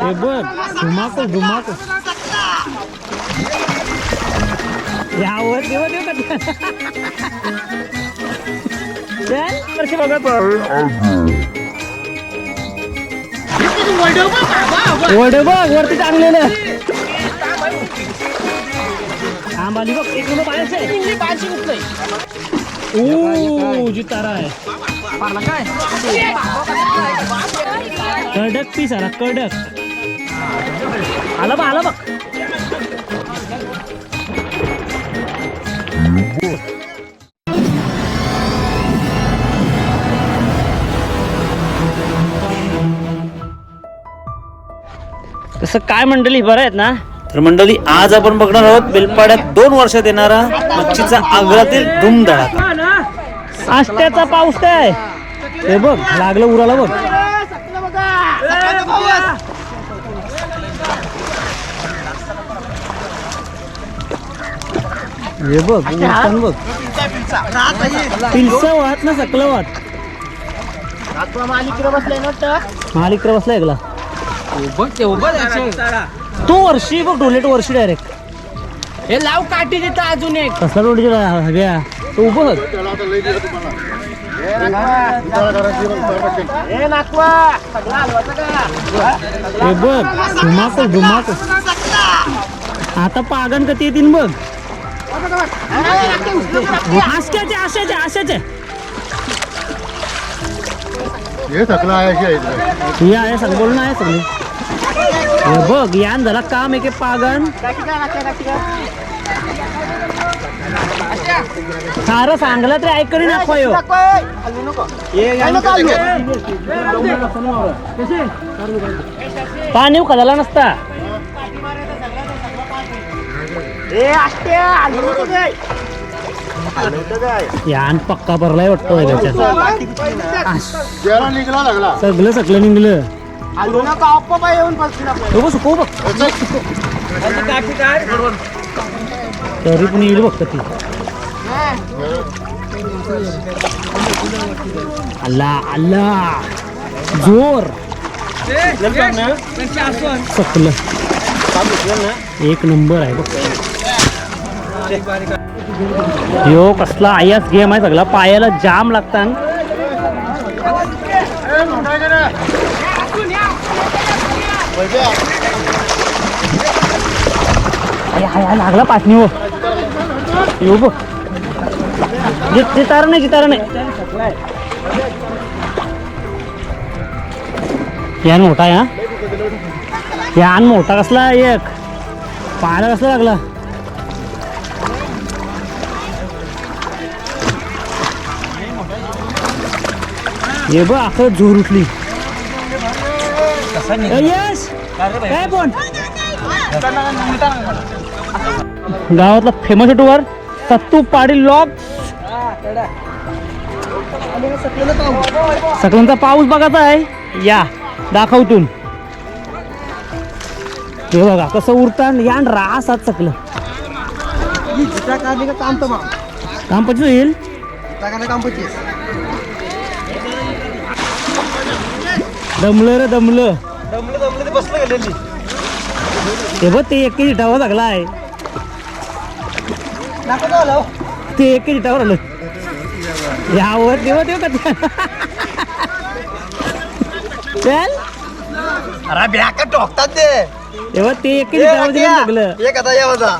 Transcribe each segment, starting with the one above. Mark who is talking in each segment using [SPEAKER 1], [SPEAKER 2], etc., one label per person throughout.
[SPEAKER 1] हे बघ धुमाकूळ धुमाकूळ. यावर देव देव का चल वर्षी बघत वडे बघ वरती चांगलेलं. आंबाली बघ एक बाहेरचे पाहायचं ओ जितारा आहे. कडक पीस आला कडक. आला बघ आला बघ. तसं काय मंडळी बरं आहेत ना? तर मंडळी आज आपण बघणार आहोत बेलपाड्यात दोन वर्षात येणारा मच्छीचा आग्रातील धुमधडाका. आष्ट्याचा पाऊस काय? हे बघ लागलं उराला बघ. हे बघ उलटण बघ. पिलसा वाहत ना सकलं वाहत. मालिक बसलाय गला तो वर्षी बघ डोलेट वर्षी डायरेक्ट
[SPEAKER 2] हे लाव काठी देतं अजून एक.
[SPEAKER 1] कसला डोलेट हव्या तो उभं बघ.
[SPEAKER 2] हे
[SPEAKER 1] हे बघ धुमाकूळ धुमाकूळ. आता पागण कधी येतील बघ. आशाचे आशाचे आशाचे.
[SPEAKER 3] हे आहे.
[SPEAKER 1] ही आहे सगळं बोलणं आहे सगळी. बघ यान झाला काम आहे की पागण. सारं सांगलं तरी ऐकणी नको यो. पाणी खाल्ला नसता. यान पक्का भरलाय वाटतो त्याच्यात.
[SPEAKER 3] जेरा निघला लागला.
[SPEAKER 1] सगळं सगळं निघलं.
[SPEAKER 2] आप्पा येऊन बसतील आपल्याला.
[SPEAKER 1] हो बघ सुको बघ. तरी पण येईल बघ ती अल्ला अल्ला जोर. सकलं एक नंबर आहे बघ. यो कसला आयाच गेम आहे सगळा. पायाला जाम लागतात लागला पाचनी हो. येऊ बघ. जितार नाही जितार नाही. यान मोठा या यान मोठा कसला एक? पायाला कसला लागला? ये बघ असं झोर उठली। यश! काय पण? गावातला famous YouTuber Sattu Patil vlog. सकलांचा पाऊस बघायचा आहे. या दाखवतून हे बघा कसं उरतान यान रास आज सकलं
[SPEAKER 2] काम तर मग.
[SPEAKER 1] काम पचू येईल?
[SPEAKER 2] काम पडते.
[SPEAKER 1] दमलं रे दमलं.
[SPEAKER 2] दमलं दमलं ते बसलं गेलेली.
[SPEAKER 1] हे बघ ते एके जिटावर लागला आहे. ते एके जिटावर आलं यावर देवा देव का चल.
[SPEAKER 2] अरे बॅका टोकतात ते?
[SPEAKER 1] तेव्हा ते एके जिटावर दिलं लागलं.
[SPEAKER 2] एक आता या माझा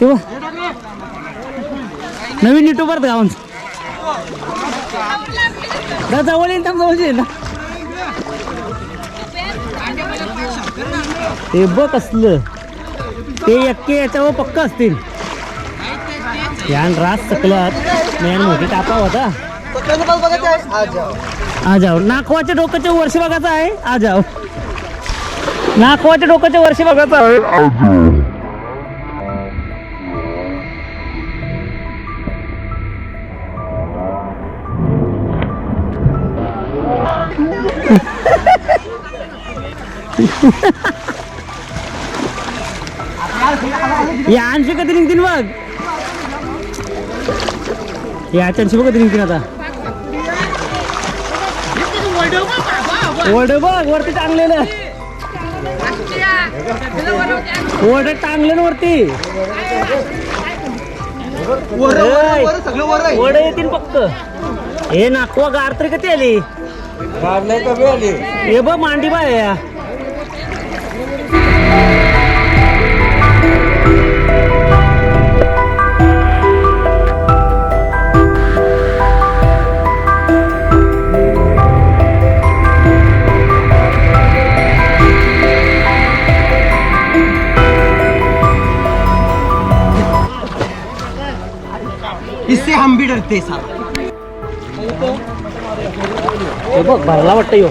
[SPEAKER 1] तेव्हा नवीन युट्यूबर गावांच जा जवळ येईल थांब जवळ येईल ना ते बघ असलं. ते एक्के याच्यावर पक्क असतील. यान रास सकलात. यान मोठी टापा होता. आ जाओ नाकवाच्या डोक्याच्या वर्ष भागाचा आहे. आ जाओ नाकवाच्या डोक्याच्या वर्षी बघायचं आहे या आणशी कधी निघतील बघ. याच्याशी बघ निघतील आता. ओढ बघ वरती टांगलेलं ओढ टांगलं ना वरती.
[SPEAKER 2] वर वर वर सगळं वर आहे.
[SPEAKER 1] ओढ येतील फक्त. हे नाकवा गार तरी कधी आली. हे बघ मांडी बाय.
[SPEAKER 2] इससे हम भी डरते साला।
[SPEAKER 1] हे बघ भरला वाटतं यो।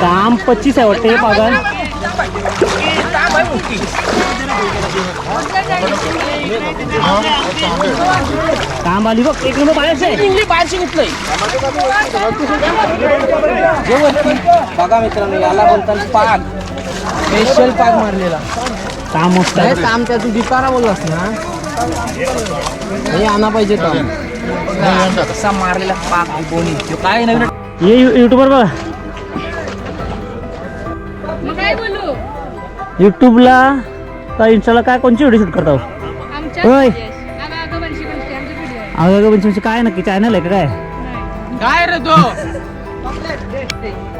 [SPEAKER 1] काम पच्चीस आहे वाटतं हे पागल। काम आली बघ एक नंबर बाहेरच आहे
[SPEAKER 2] बघा मित्रांनो याला बोलतात पाग स्पेशल पाग मारलेला.
[SPEAKER 1] काम
[SPEAKER 2] काय
[SPEAKER 1] आहे
[SPEAKER 2] काम त्यातून दिपारा बोललास ना. हे आणा पाहिजे काम. कसा मारलेला पाग कोणी. तो काय नवीन
[SPEAKER 1] ये युट्यूबर बघा.
[SPEAKER 4] मग काय बोलू
[SPEAKER 1] युट्यूबला का इंस्टाला काय कोणची व्हिडिओ शूट करता हो? होय. अगं म्हणजे काय नक्की चॅनल आहे का काय?
[SPEAKER 2] काय रे तो?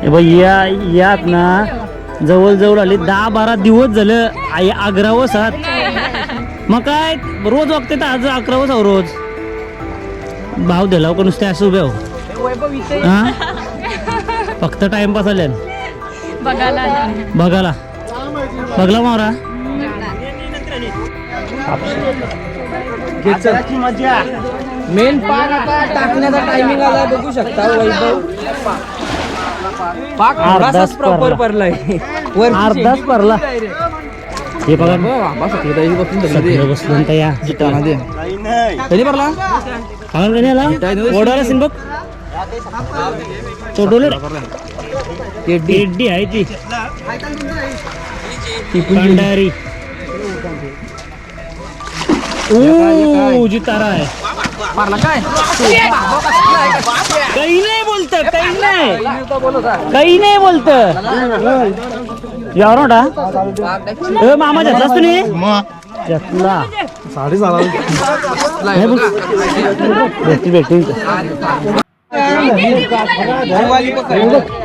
[SPEAKER 1] हे बघ या यात ना जवळ जवळ आले दहा बारा दिवस झालं. आई अकरा वसात मग काय रोज वागते तर आज अकरा वसाव रोज. भाव दिला का नुसते असं उभे हो हा? फक्त टाइमपास आले.
[SPEAKER 4] बघायला.
[SPEAKER 1] बघाला बघला मारा
[SPEAKER 2] मेन पाग आता टाकण्याचा टायमिंग आला बघू शकता वैभव. पाक
[SPEAKER 1] अर्धाच
[SPEAKER 2] प्रॉपर
[SPEAKER 1] पडला.
[SPEAKER 2] पडलाय.
[SPEAKER 1] अर्धाच भरला हे बघा. तर या
[SPEAKER 2] भरला?
[SPEAKER 1] कधी आला? ओढायला असेल बघ. टेड्डी आहे ती. भंडारी ओ जी तारा आहे.
[SPEAKER 2] मारला काय?
[SPEAKER 1] काही नाही बोलत काही नाही. काही नाही बोलत. यावर मोठा ए, मामा घेतलास तू नाही
[SPEAKER 3] मग
[SPEAKER 1] घेतला
[SPEAKER 3] साडी झाला.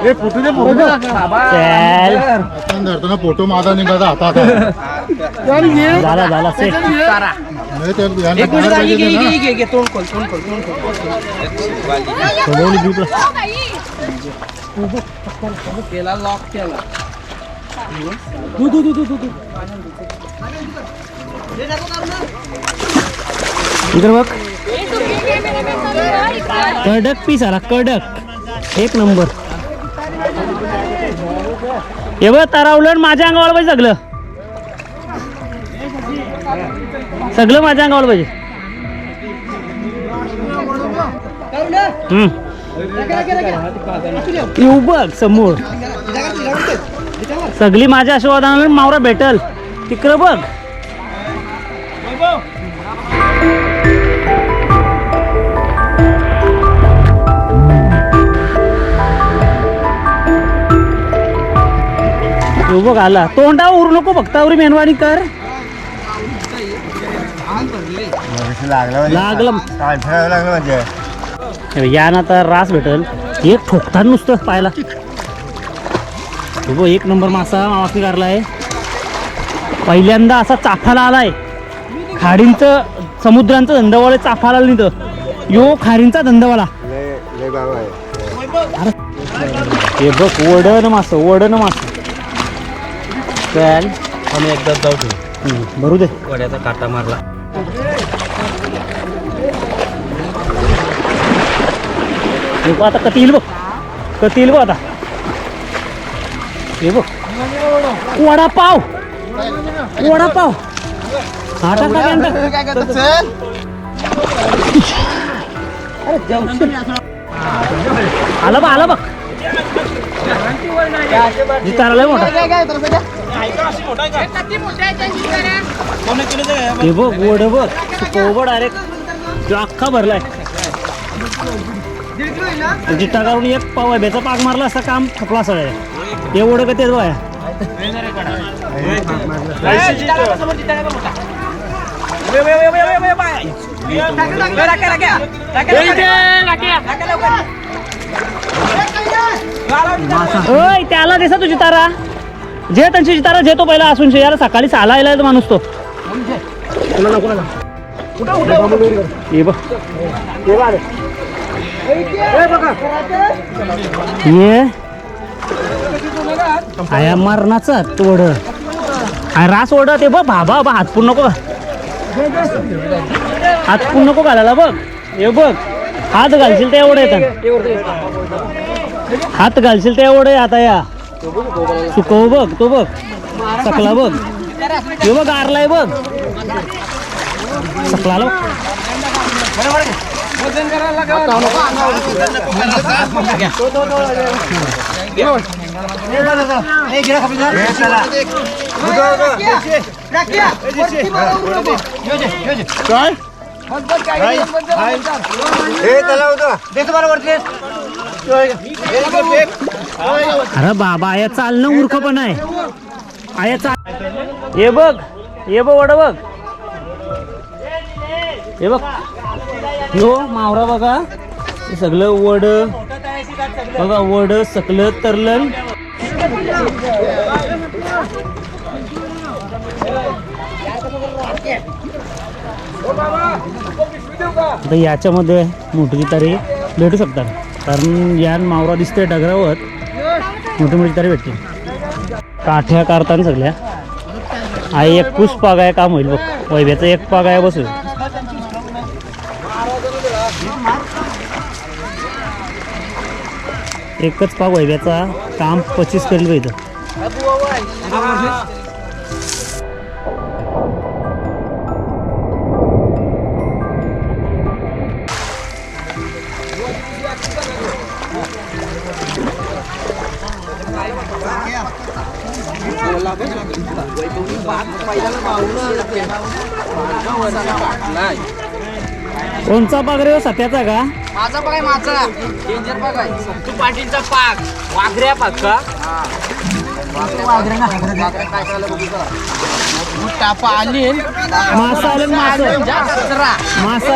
[SPEAKER 3] हे फोटो माझा निघाला हातात
[SPEAKER 1] झाला झाला
[SPEAKER 2] तोंड खोल तोंड खोल तोंड खोल. केला
[SPEAKER 1] बघ. कडक पीस आला कडक. एक नंबर. हे बघ तारावलं माझ्या अंगावर पाहिजे सगळं. सगळं माझ्या अंगावर पाहिजे. येऊ बघ समोर. सगळी माझ्या आशीर्वादाने मावरा भेटल. तिकडं बघ. बघ आला. तोंडावर उरू नको बघतावरी मेनवाणी कर. लागलं
[SPEAKER 3] लागलं. म्हणजे.
[SPEAKER 1] हे बघ, यानं आता रास भेटल. एक ठोकतात नुसतं पायला तू बघ एक नंबर मासा मामासनी काढलाय पहिल्यांदा असा चाफाला आलाय. खाडींचं समुद्रांचं धंदावाळे चाफाला आलं नाही तर यो खारींचा धंदावाला. हे बघ वडन मास वडन मास. चल.
[SPEAKER 2] आम्ही एकदा जाऊ दे.
[SPEAKER 1] भरू दे.
[SPEAKER 2] वड्याचा काटा मारला.
[SPEAKER 1] बघ आता कती येईल बघ. कती येईल बघ आता. हे बघ. वडापाव. वडापाव. हा
[SPEAKER 2] पाव
[SPEAKER 1] आला बघ आला बघ. जिथं मोठा. हे बघ गोड बघ. कोबड डायरेक्ट तो अख्खा भरलाय. काढून एक पाव बेचा पाक मारला असता काम खपला सगळ्या एवढं का तेच बाया ओय त्याला दिसा तुझी तारा. जे त्यांची तारा जे तो पहिला असून यार सकाळी सहाला आलाय तो माणूस तो. ये बघ. ये. आया मरणाचा तोड. रास ओढ ते बघ भाबा बा हातपूर नको. हातपूर नको घालायला बघ. हे बघ हात घालशील ते एवढं येतात हात घालशील ते एवढं आहे आता या. सुकव बघ तो बघ. सकला बघ. हे बघ आरलाय बघ. अरे बाबा आया चालणं मूर्ख पण आहे. आया चाल ये बघ. ये बघ वड बघ. हे बघ. यो मावरा बघा. हे सगळं वड. बघा वड सकलं तरलन. तर याच्यामध्ये मोठी तारी भेटू शकतात. कारण यान मावरा दिसते डगरावर. मोठी मोठी तारी भेटते काठ्या काढताना सगळ्या. आई एक कुस पाग आहे काम होईल बघ. वैभ्याचं एक पाग आहे बसून. एकच पाग वैभ्याचा काम पच्चीस करेल पाहिजे कोणचा पाग रे हो? सत्याचा का?
[SPEAKER 2] माझा बघाय माझा. डेंजर बघाय तू पाटीलचा पाक. वाघऱ्या पाक का? टापा आली.
[SPEAKER 1] मासा. आलं. मासा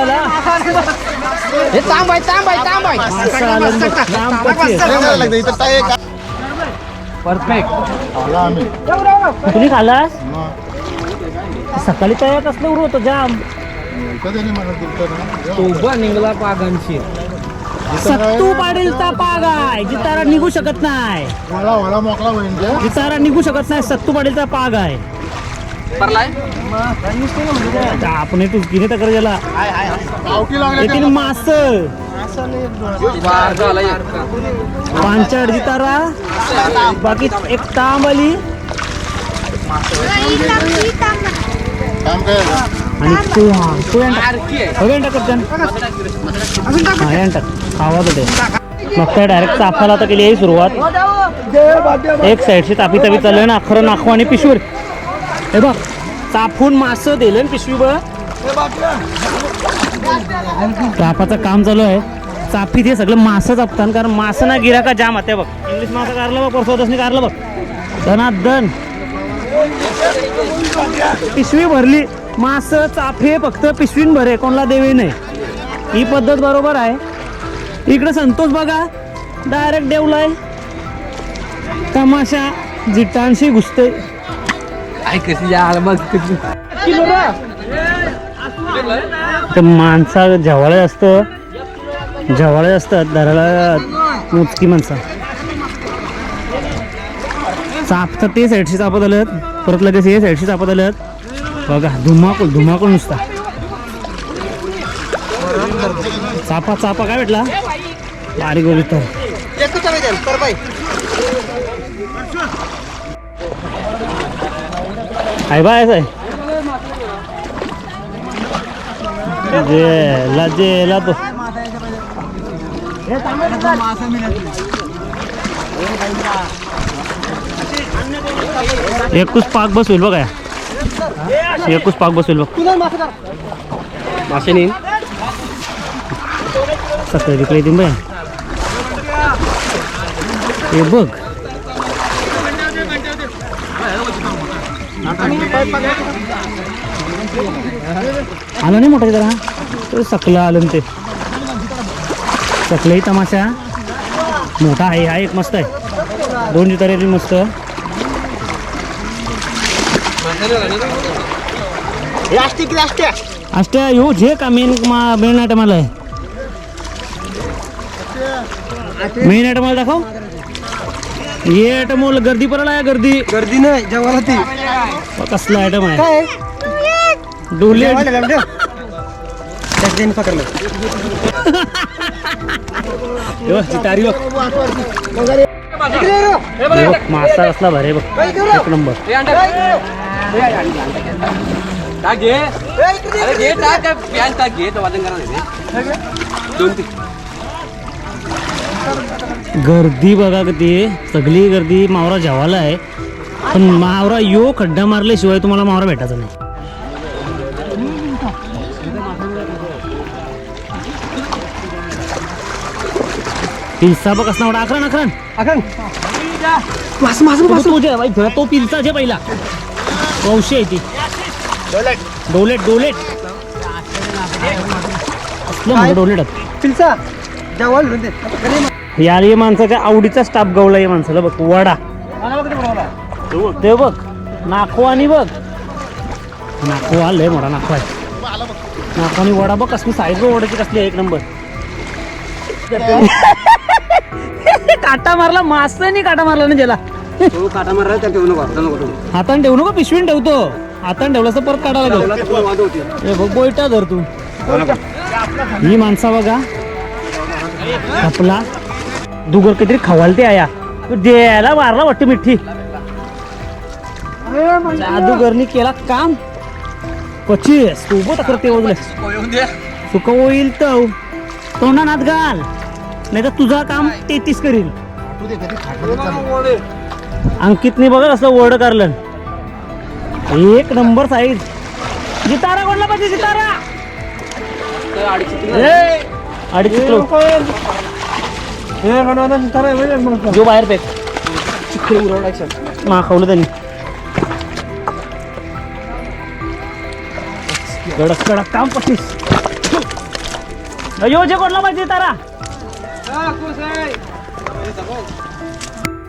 [SPEAKER 2] हे तांबाय तांबाय तांबाय
[SPEAKER 1] मासा. आलं लांब पच्चीस
[SPEAKER 2] परफेक्ट.
[SPEAKER 1] तुम्ही खालास
[SPEAKER 3] मग.
[SPEAKER 1] सकाळी तयार कसलं उर होतं जाम.
[SPEAKER 2] निघला पागांशी.
[SPEAKER 1] सत्तू पाटीलचा पाग आहे जितारा निघू शकत नाही.
[SPEAKER 3] मोकळा होईल जे.
[SPEAKER 1] जितारा निघू शकत नाही सत्तू पाटीलचा पाग आहे. आता आपण टुकीने तक्रार गेला येथील मास
[SPEAKER 2] बार झाला
[SPEAKER 1] पांचड जितारा. बाकी एक तांब आली.
[SPEAKER 3] काम काय
[SPEAKER 1] आणि तू हा तू यांटा
[SPEAKER 2] आरकी
[SPEAKER 1] आवाज होते मग काय डायरेक्ट चापाला आता केली आहे सुरुवात. एक साईडची तापी तापी चालू ना अखरं नाखू आणि पिशवीर हे बघ चापून मास दिलं ना पिशवी बघ चापाचं काम चालू आहे. चापी ते सगळं मासं चापतात कारण मासं ना गिराका जाम आहे बघ. इंग्लिश मासं कारलं बघ परसोदसनी कारलं बघ. दनादन पिशवी भरली. मास चाफे फक्त पिशवीन भरे कोणाला देवे नाही. ही पद्धत बरोबर आहे. इकडे संतोष बघा डायरेक्ट देवलाय. तमाशा जिटांशी घुसते तर माणसा जवाळे असतं. जवाळे असतात धराला मोजकी माणसं. चापतं ते साईडशी चापत आलं परत लगेच हे साईडशी चापत आलं बघा धुमाकूळ धुमाकूळ नुसता. चापा चापा काय भेटला? बारीक गोरी तर. आहे जे आहे जेला जेला तो. एकूच पाक बस होईल बघा. एकूच पाक बसेल बघ.
[SPEAKER 2] मासे नाही
[SPEAKER 1] सकाळी विकले बाय हे बघ. आलं नाही मोठं जरा. तो सकलं आलं ना ते. सकलंही तमाशा. मोठा आहे हा एक मस्त आहे. दोन जितारे मस्त. अष्ट यो जे का मेन मेन आयटम आलाय मेन आयटम आला दाखव हे आयटम गर्दी परत आहे गर्दी
[SPEAKER 2] गर्दी नाही जेवायला ती
[SPEAKER 1] कसला आयटम आहे डोले तारी बघ मासा कसला भारी बघ एक नंबर गर्दी बघा किती. सगळी गर्दी मावरा जेवायला आहे. पण मावरा यो खड्डा मारल्याशिवाय तुम्हाला मावरा भेटायचा नाही. पिल्सा बघ कसला एवढा अकरा अकरा
[SPEAKER 2] अगं मास मास
[SPEAKER 1] तो पिलचा जे पहिला. आहे ती? डोलेट. डोलेट डोलेट. आहे.
[SPEAKER 2] पिलचा जेवायला दे.
[SPEAKER 1] या या माणसाच्या आवडीचा स्टाफ गवला या माणसाला बघ वडा. ते बघ. नाखो आणि बघ. नाखो आलंय मोठा नाखो आहे. नाखो आणि वडा बघ कसली साईज वड्याची कसली आहे, एक नंबर. काटा मारला मास नाही काटा मारला ना ज्याला.
[SPEAKER 2] तो काटा मारला त्या ठेवू नको नको
[SPEAKER 1] हाताने ठेवू नको पिशवीन ठेवतो. हाताने ठेवलं तर परत काढा लागेल.
[SPEAKER 2] वाद होती.
[SPEAKER 1] हे बघ बोयटा धर तू. ही माणसा बघा. आपला दुगर काहीतरी खवालते आया. तू द्यायला मारला वाटतं मिठी. जादूगरनी केला काम. पचीस. तू उभं तक्रार ते ओढलं सुक होईल तर. तोंडा नात घाल. नाही तर तुझं काम तेहतीस करील अंकितने बघा कसं वर्ड करलं एक नंबर साईज जितारा कोणला पाहिजे जितारा अडीच किलो. जो बाहेर फेक. माखवलं त्यांनी. कडक कडक काम पस्तीस अयो जे कोणला पाहिजे तारा